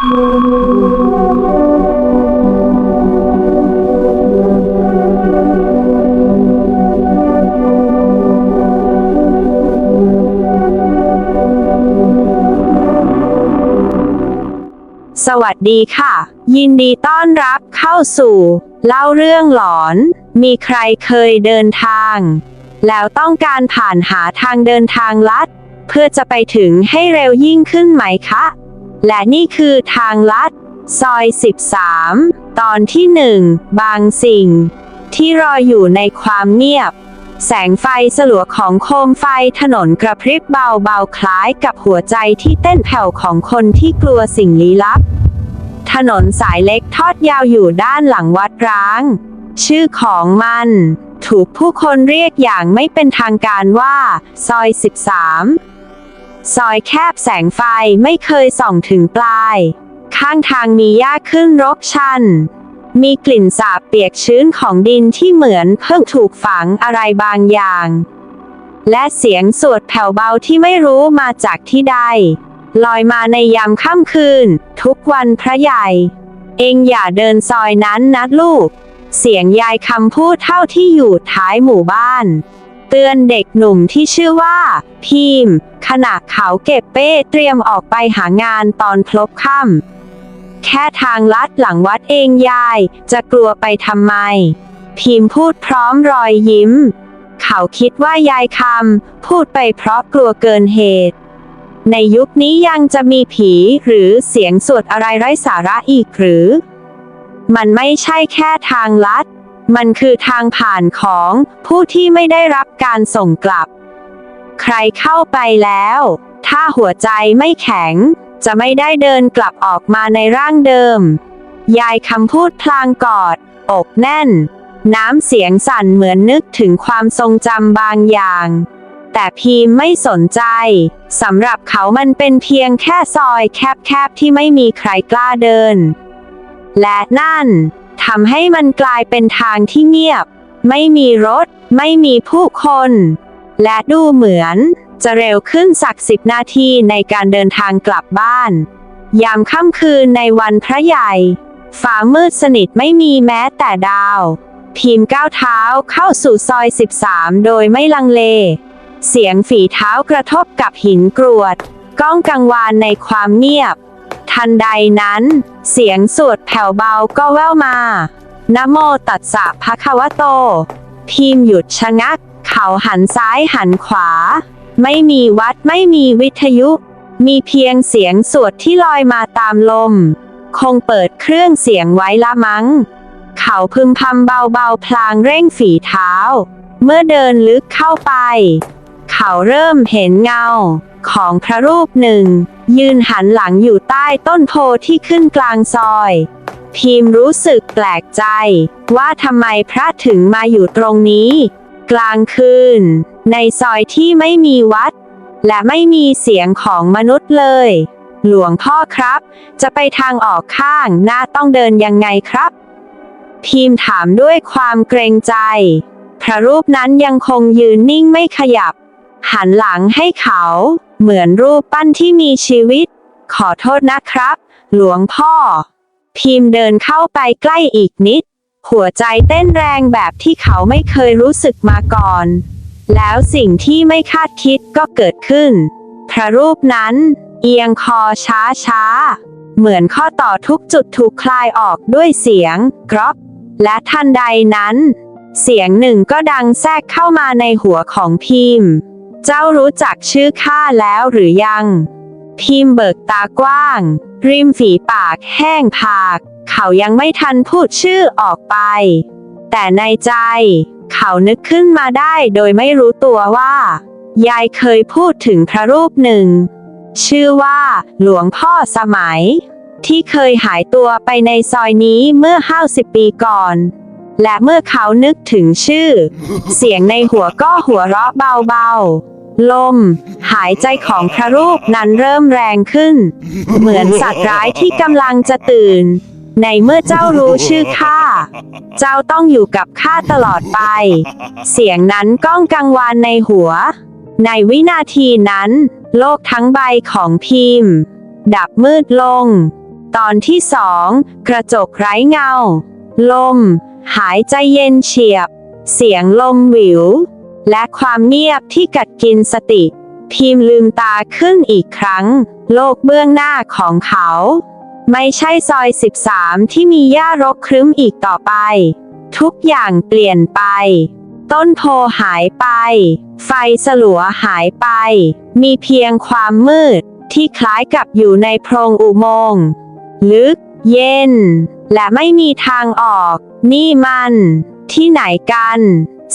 สวัสดีค่ะ ยินดีต้อนรับเข้าสู่ เล่าเรื่องหลอน มีใครเคยเดินทาง แล้วต้องการผ่านหาทางเดินทางลัด เพื่อจะไปถึงให้เร็วยิ่งขึ้นไหมคะ และนี่คือทางลัด ซอย 13 ตอนที่หนึ่งบางสิ่ง ที่รออยู่ในความเงียบ แสงไฟสลัวของโคมไฟถนนกระพริบเบาๆ คล้ายกับหัวใจที่เต้นแผ่วของคนที่กลัวสิ่งลี้ลับ ถนนสายเล็กทอดยาวอยู่ด้านหลังวัดร้าง ชื่อของมันถูกผู้คนเรียกอย่างไม่เป็นทางการว่า ซอย 13 ซอยแคบแสงไฟไม่เคยส่องถึงปลาย ข้างทางมีหญ้าขึ้นรกชัน มีกลิ่นสาบเปียกชื้นของดินที่เหมือนเพิ่งถูกฝังอะไรบางอย่าง และเสียงสวดแผ่วเบาที่ไม่รู้มาจากที่ใด ลอยมาในยามค่ำคืน ทุกวันพระใหญ่ เองอย่าเดินซอยนั้นนะลูก เสียงยายคำพูดเท่าที่อยู่ท้ายหมู่บ้าน เตือนเด็กหนุ่มที่ชื่อว่าพีมขณะเขาเก็บเป้เตรียมออกไปหางานตอนพลบค่ำแค่ทางลัดหลังวัดเองยาย จะกลัวไปทำไม พิมพูดพร้อมรอยยิ้ม เขาคิดว่ายายคำพูดไปเพราะกลัวเกินเหตุ ในยุคนี้ยังจะมีผีหรือเสียงสวดอะไรไร้สาระอีกหรือ มันไม่ใช่แค่ทางลัด มันคือทางผ่านของผู้ที่ไม่ได้รับการส่งกลับ ใครเข้าไปแล้ว ถ้าหัวใจไม่แข็ง จะไม่ได้เดินกลับออกมาในร่างเดิม ยายคำพูดพลางกอด อกแน่น น้ำเสียงสั่นเหมือนนึกถึงความทรงจำบางอย่าง แต่พีมไม่สนใจ สำหรับเขามันเป็นเพียงแค่ซอยแคบๆที่ไม่มีใครกล้าเดิน และนั่น ทำให้มันกลายเป็นทางที่เงียบ ไม่มีรถ ไม่มีผู้คน และดูเหมือน จะเร็วขึ้นสักสิบนาทีในการเดินทางกลับบ้าน ยามค่ำคืนในวันพระใหญ่ฟ้ามืดสนิทไม่มีแม้แต่ดาว พิมพ์ก้าวเท้าเข้าสู่ซอย 13 โดยไม่ลังเล เสียงฝีเท้ากระทบกับหินกรวด ก้องกังวานในความเงียบ ทันใดนั้น เสียงสวดแผ่วเบาก็แว่วมา นะโมตัสสะภะคะวะโต พิมพ์หยุดชะงัก เขาหันซ้ายหันขวา ไม่มีวัดไม่มีวิทยุ มีเพียงเสียงสวดที่ลอยมาตามลม คงเปิดเครื่องเสียงไว้ละมั้ง เขาพึมพำเบาๆพลางเร่งฝีเท้า เมื่อเดินลึกเข้าไป เขาเริ่มเห็นเงา ของพระรูปหนึ่ง ยืนหันหลังอยู่ใต้ต้นโพที่ขึ้นกลางซอย พิมรู้สึกแปลกใจ ว่าทำไมพระถึงมาอยู่ตรงนี้ กลางคืน ในซอยที่ไม่มีวัด และไม่มีเสียงของมนุษย์เลย หลวงพ่อครับ จะไปทางออกข้างหน้าต้องเดินยังไงครับ พิมถามด้วยความเกรงใจ พระรูปนั้นยังคงยืนนิ่งไม่ขยับ หันหลังให้เขา เหมือนรูปปั้นที่มีชีวิต ขอโทษนะครับ หลวงพ่อ พิมพ์เดินเข้าไปใกล้อีกนิด หัวใจเต้นแรงแบบที่เขาไม่เคยรู้สึกมาก่อน แล้วสิ่งที่ไม่คาดคิดก็เกิดขึ้น พระรูปนั้น เอียงคอช้าช้าเหมือนข้อต่อทุกจุดถูกคลายออกด้วยเสียงกรอบและทันใดนั้น เสียงหนึ่งก็ดังแทรกเข้ามาในหัวของพิมพ์ เจ้ารู้จักชื่อข้าแล้วหรือยัง พิมพ์เบิกตากว้าง ริมฝีปากแห้งผาก เขายังไม่ทันพูดชื่อออกไป แต่ในใจ เขานึกขึ้นมาได้โดยไม่รู้ตัวว่า ยายเคยพูดถึงพระรูปหนึ่ง ชื่อว่า หลวงพ่อสมัย ที่เคยหายตัวไปในซอยนี้เมื่อห้าสิบปีก่อน และเมื่อเขานึกถึงชื่อ เสียงในหัวก็หัวเราะเบาๆ ลม หายใจของพระรูปนั้นเริ่มแรงขึ้น เหมือนสัตว์ร้ายที่กำลังจะตื่น ในเมื่อเจ้ารู้ชื่อข้า เจ้าต้องอยู่กับข้าตลอดไป เสียงนั้นก้องกังวานในหัว ในวินาทีนั้น โลกทั้งใบของพิมพ์ ดับมืดลง ตอนที่สอง กระจกไร้เงา ลม หายใจเย็นเฉียบ เสียงลมหวิว และความเงียบที่กัดกินสติ พิมพ์ลืมตาขึ้นอีกครั้ง โลกเบื้องหน้าของเขา ไม่ใช่ซอย 13 ที่มีหญ้ารกครึ้มอีกต่อไป ทุกอย่างเปลี่ยนไป ต้นโพหายไป ไฟสลัวหายไป มีเพียงความมืดที่คล้ายกับอยู่ในโพรงอุโมงค์ลึก เย็น และไม่มีทางออก นี่มัน ที่ไหนกัน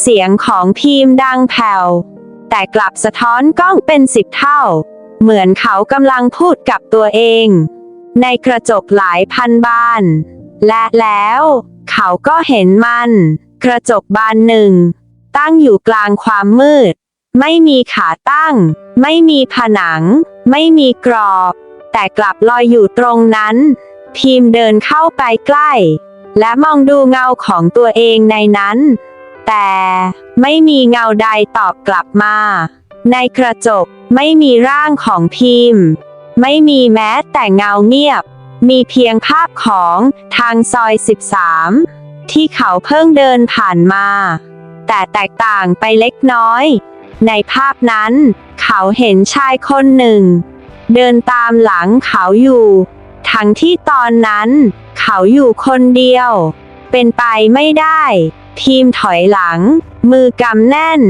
เสียงของพีมดังแผ่ว แต่กลับสะท้อนกล้องเป็นสิบเท่า เหมือนเขากำลังพูดกับตัวเอง ในกระจกหลายพันบาน และแล้ว เขาก็เห็นมัน กระจกบานหนึ่ง ตั้งอยู่กลางความมืด ไม่มีขาตั้ง ไม่มีผนัง ไม่มีกรอบ แต่กลับลอยอยู่ตรงนั้น พีมเดินเข้าไปใกล้ และมองดูเงาของตัวเองในนั้น แต่ไม่มีเงาใดตอบกลับมา ในกระจกไม่มีร่างของพิมพ์ ไม่มีแม้แต่เงาเงียบ มีเพียงภาพของทางซอย 13 ที่เขาเพิ่งเดินผ่านมา แต่แตกต่างไปเล็กน้อย ในภาพนั้น เขาเห็นชายคนหนึ่ง เดินตามหลังเขาอยู่ ทั้งที่ตอนนั้น เขาอยู่คนเดียว เป็นไปไม่ได้ ทีมถอยหลัง มือกำแน่น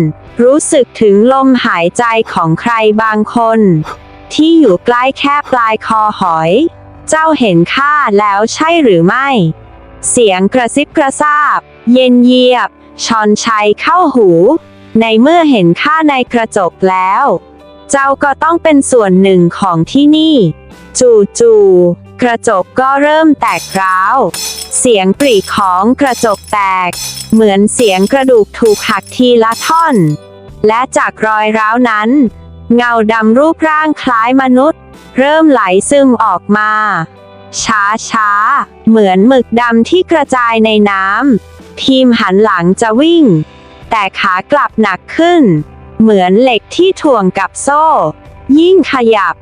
รู้สึกถึงลมหายใจของใครบางคน ที่อยู่ใกล้แค่ปลายคอหอย เจ้าเห็นข้าแล้วใช่หรือไม่ เสียงกระซิบกระซาบ เย็นเยียบ ชอนชัยเข้าหู ในเมื่อเห็นข้าในกระจกแล้ว เจ้าก็ต้องเป็นส่วนหนึ่งของที่นี่ จู่ๆ กระจกก็เริ่มแตกร้าว เสียงปรีของกระจกแตก เหมือนเสียงกระดูกถูกหักทีละท่อน และจากรอยร้าวนั้น เงาดำรูปร่างคล้ายมนุษย์ เริ่มไหลซึมออกมา ช้าช้าเหมือนหมึกดำที่กระจายในน้ำพิมหันหลังจะวิ่ง แต่ขากลับหนักขึ้น เหมือนเหล็กที่ถ่วงกับโซ่ ยิ่งขยับ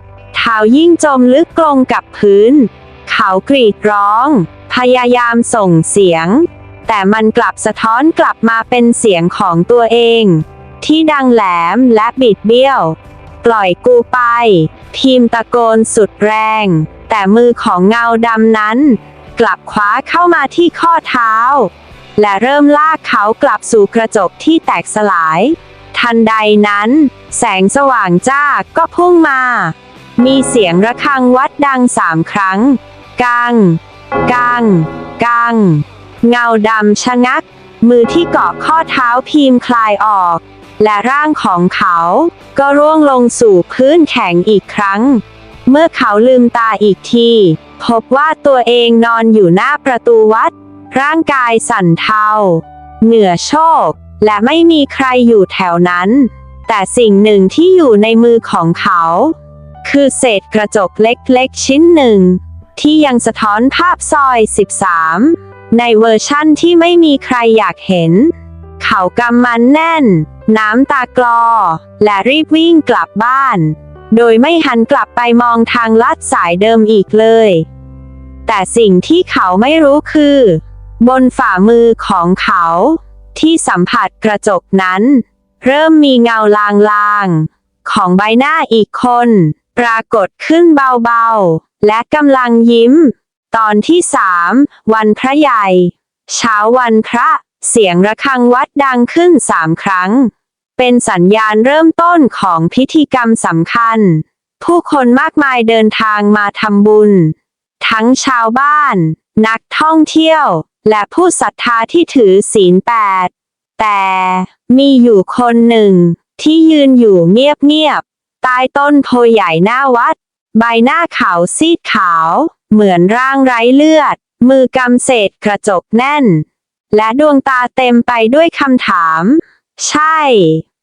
เท้ายิ่งจมลึกลงกับพื้น เขากรีดร้อง พยายามส่งเสียง แต่มันกลับสะท้อนกลับมาเป็นเสียงของตัวเอง ที่ดังแหลมและบิดเบี้ยว ปล่อยกูไป พิมตะโกนสุดแรง แต่มือของเงาดำนั้น กลับคว้าเข้ามาที่ข้อเท้า และเริ่มลากเขากลับสู่กระจกที่แตกสลาย ทันใดนั้น แสงสว่างจ้าก็พุ่งมา มีเสียงระฆังวัดดังสามครั้ง กัง กัง กัง เงาดำชะงัก มือที่เกาะข้อเท้าพิมพ์คลายออก และร่างของเขา ก็ร่วงลงสู่พื้นแข็งอีกครั้ง เมื่อเขาลืมตาอีกที พบว่าตัวเองนอนอยู่หน้าประตูวัด ร่างกายสั่นเทา เหนือโชค และไม่มีใครอยู่แถวนั้น แต่สิ่งหนึ่งที่อยู่ในมือของเขา คือเศษกระจกเล็กๆ ชิ้นหนึ่ง ที่ยังสะท้อนภาพซอย 13 ในเวอร์ชั่นที่ไม่มีใครอยากเห็น เขากำมันแน่น น้ำตากลอ และรีบวิ่งกลับบ้าน โดยไม่หันกลับไปมองทางลัดสายเดิมอีกเลย แต่สิ่งที่เขาไม่รู้คือ บนฝ่ามือของเขา ที่สัมผัสกระจกนั้น เริ่มมีเงาลางๆของใบหน้าอีกคน ปรากฏขึ้นเบาๆ และกำลังยิ้ม ตอนที่สามวันพระใหญ่ เช้าวันพระ เสียงระฆังวัดดังขึ้นสามครั้ง เป็นสัญญาณเริ่มต้นของพิธีกรรมสำคัญ ผู้คนมากมายเดินทางมาทำบุญ ทั้งชาวบ้าน นักท่องเที่ยว และผู้ศรัทธาที่ถือศีลแปดแต่มีอยู่คนหนึ่งที่ยืนอยู่เงียบ ใต้ต้นโพใหญ่หน้าวัด ใบหน้าขาวซีดขาว เหมือนร่างไร้เลือด มือกำเศษกระจกแน่น และดวงตาเต็มไปด้วยคำถาม ใช่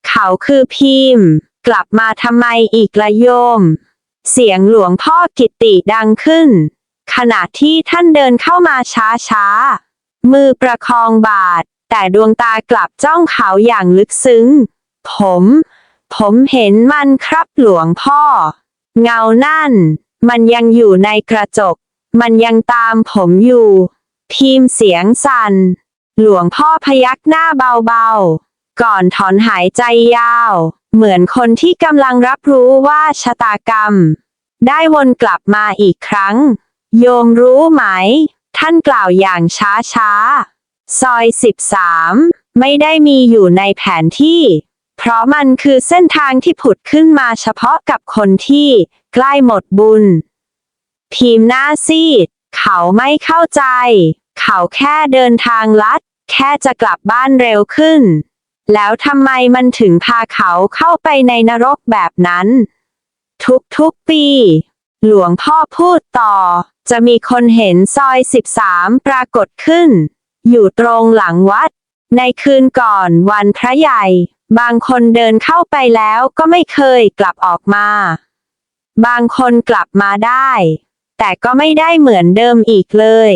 เขาคือพิมพ์ กลับมาทำไมอีกละโยม เสียงหลวงพ่อกิตติดังขึ้น ขณะที่ท่านเดินเข้ามาช้าๆ มือประคองบาท แต่ดวงตากลับจ้องเขาอย่างลึกซึ้ง ผม ผมเห็นมันครับหลวงพ่อ เงานั่น มันยังอยู่ในกระจก มันยังตามผมอยู่ พิมพ์เสียงสั่น หลวงพ่อพยักหน้าเบาๆ ก่อนถอนหายใจยาว เหมือนคนที่กำลังรับรู้ว่าชะตากรรม ได้วนกลับมาอีกครั้ง โยมรู้ไหม ท่านกล่าวอย่างช้าๆ ซอย 13 ไม่ได้มีอยู่ในแผนที่ เพราะมันคือเส้นทางที่ผุดขึ้นมาเฉพาะกับคนที่ใกล้หมดบุญพีมหน้าซีด เขาไม่เข้าใจ เขาแค่เดินทางลัด แค่จะกลับบ้านเร็วขึ้น แล้วทำไมมันถึงพาเขาเข้าไปในนรกแบบนั้น ทุกๆปี หลวงพ่อพูดต่อ จะมีคนเห็นซอย 13 ปรากฏขึ้น อยู่ตรงหลังวัด ในคืนก่อนวันพระใหญ่ บางคนเดินเข้าไปแล้วก็ไม่เคยกลับออกมา บางคนกลับมาได้ แต่ก็ไม่ได้เหมือนเดิมอีกเลย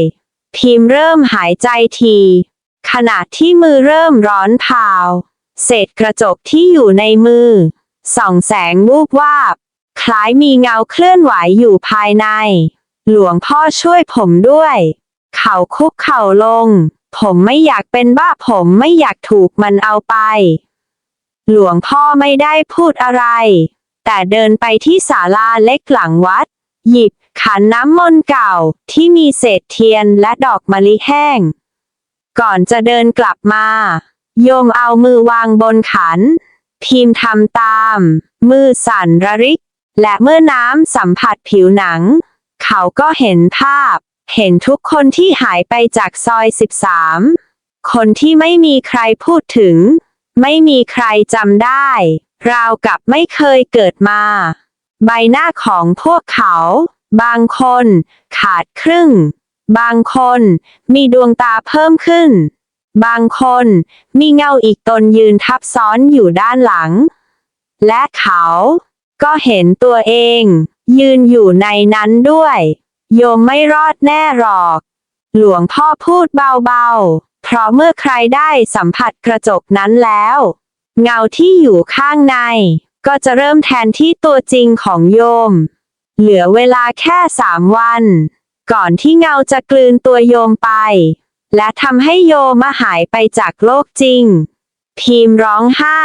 พิมพ์เริ่มหายใจที ขณะที่มือเริ่มร้อนเผาเศษกระจกที่อยู่ในมือ ส่องแสงวูบวาบ คล้ายมีเงาเคลื่อนไหวอยู่ภายใน หลวงพ่อช่วยผมด้วย เขาคุกเข่าลง ผมไม่อยากเป็นบ้าผมไม่อยากถูกมันเอาไป หลวงพ่อไม่ได้พูดอะไร แต่เดินไปที่ศาลาเล็กหลังวัด หยิบขันน้ำมนต์เก่าที่มีเศษเทียนและดอกมะลิแห้ง ก่อนจะเดินกลับมา โยมเอามือวางบนขัน พิมพ์ทำตาม มือสั่นระริก และเมื่อน้ำสัมผัสผิวหนัง เขาก็เห็นภาพ เห็นทุกคนที่หายไปจากซอย 13 คนที่ไม่มีใครพูดถึง ไม่มีใครจำได้ ราวกับไม่เคยเกิดมา ใบหน้าของพวกเขา บางคน ขาดครึ่ง บางคน มีดวงตาเพิ่มขึ้น บางคน มีเงาอีกตนยืนทับซ้อนอยู่ด้านหลัง และเขา ก็เห็นตัวเอง ยืนอยู่ในนั้นด้วย โยมไม่รอดแน่หรอก หลวงพ่อพูดเบาๆ เพราะเมื่อใครได้สัมผัสกระจกนั้นแล้ว เงาที่อยู่ข้างใน ก็จะเริ่มแทนที่ตัวจริงของโยม เหลือเวลาแค่สามวัน ก่อนที่เงาจะกลืนตัวโยมไป และทำให้โยมมาหายไปจากโลกจริง พิมร้องไห้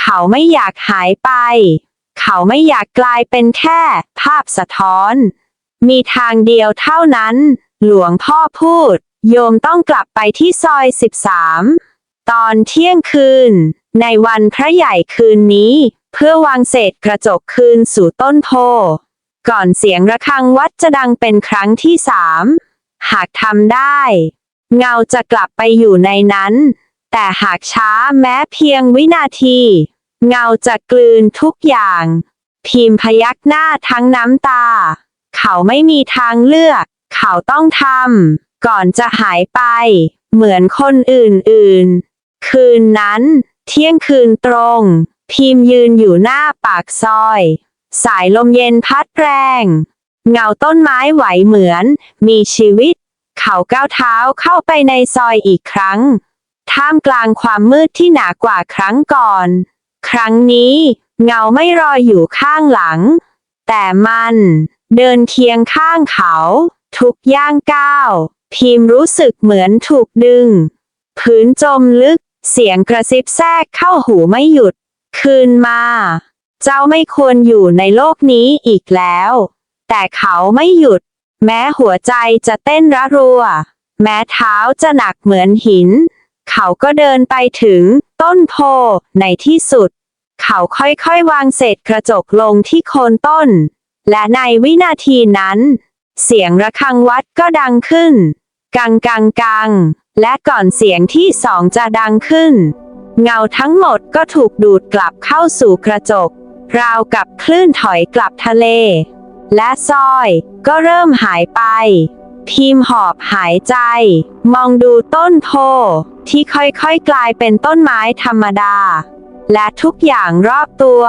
เขาไม่อยากหายไป เขาไม่อยากกลายเป็นแค่ภาพสะท้อน มีทางเดียวเท่านั้น หลวงพ่อพูด โยมต้องกลับไปที่ซอย 13 ตอนเที่ยงคืน ในวันพระใหญ่คืนนี้ เพื่อวางเศษกระจกคืนสู่ต้นโพ ก่อนเสียงระฆังวัดจะดังเป็นครั้งที่สามหากทำได้ เงาจะกลับไปอยู่ในนั้น แต่หากช้าแม้เพียงวินาที เงาจะกลืนทุกอย่าง พิมพ์พยักหน้าทั้งน้ำตา เขาไม่มีทางเลือก เขาต้องทำ ก่อนจะหายไป เหมือนคนอื่นๆ คืนนั้น เที่ยงคืนตรง พิมพ์ยืนอยู่หน้าปากซอย สายลมเย็นพัดแรง เงาต้นไม้ไหวเหมือน มีชีวิต เขาก้าวเท้าเข้าไปในซอยอีกครั้ง ท่ามกลางความมืดที่หนากว่าครั้งก่อน ครั้งนี้ เงาไม่รอยอยู่ข้างหลัง แต่มัน เดินเคียงข้างเขา ทุกย่างก้าว พิมรู้สึกเหมือนถูกดึง พื้นจมลึก เสียงกระซิบแทรกเข้าหูไม่หยุด คืนมา เจ้าไม่ควรอยู่ในโลกนี้อีกแล้ว แต่เขาไม่หยุด แม้หัวใจจะเต้นระรัว แม้เท้าจะหนักเหมือนหิน เขาก็เดินไปถึง ต้นโพในที่สุด เขาค่อยๆวางเศษกระจกลงที่โคนต้น และในวินาทีนั้น เสียงระฆังวัดก็ดังขึ้น กังกังกัง และก่อนเสียงที่สองจะดังขึ้น เงาทั้งหมดก็ถูกดูดกลับเข้าสู่กระจก ราวกับคลื่นถอยกลับทะเล และซอยก็เริ่มหายไป พิมพ์หอบหายใจ มองดูต้นโพที่ค่อยๆกลายเป็นต้นไม้ธรรมดา และทุกอย่างรอบตัว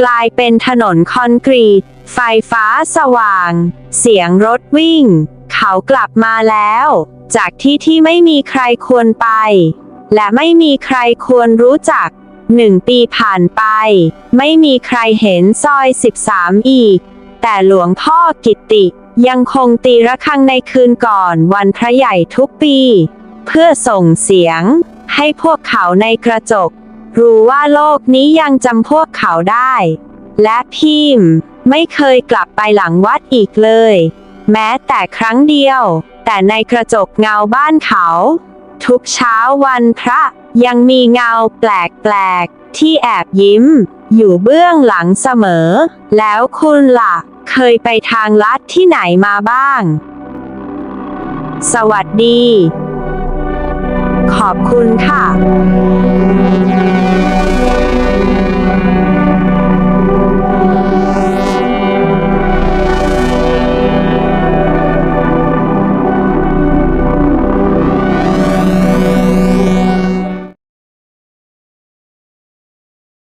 กลายเป็นถนนคอนกรีต ไฟฟ้าสว่าง เสียงรถวิ่ง เขากลับมาแล้ว จากที่ที่ไม่มีใครควรไป และไม่มีใครควรรู้จักหนึ่งปีผ่านไป ไม่มีใครเห็นซอย 13 อีก แต่หลวงพ่อกิตติยังคงตีระฆังในคืนก่อนวันพระใหญ่ทุกปี เพื่อส่งเสียง ให้พวกเขาในกระจก รู้ว่าโลกนี้ยังจำพวกเขาได้ และพิมพ์ไม่เคยกลับไปหลังวัดอีกเลย แม้แต่ครั้งเดียว แต่ในกระจกเงาบ้านเขา ทุกเช้าวันพระยังมีเงาแปลกๆ ที่แอบยิ้ม อยู่เบื้องหลังเสมอ แล้วคุณล่ะ เคยไปทางลัดที่ไหนมาบ้าง สวัสดี ขอบคุณค่ะ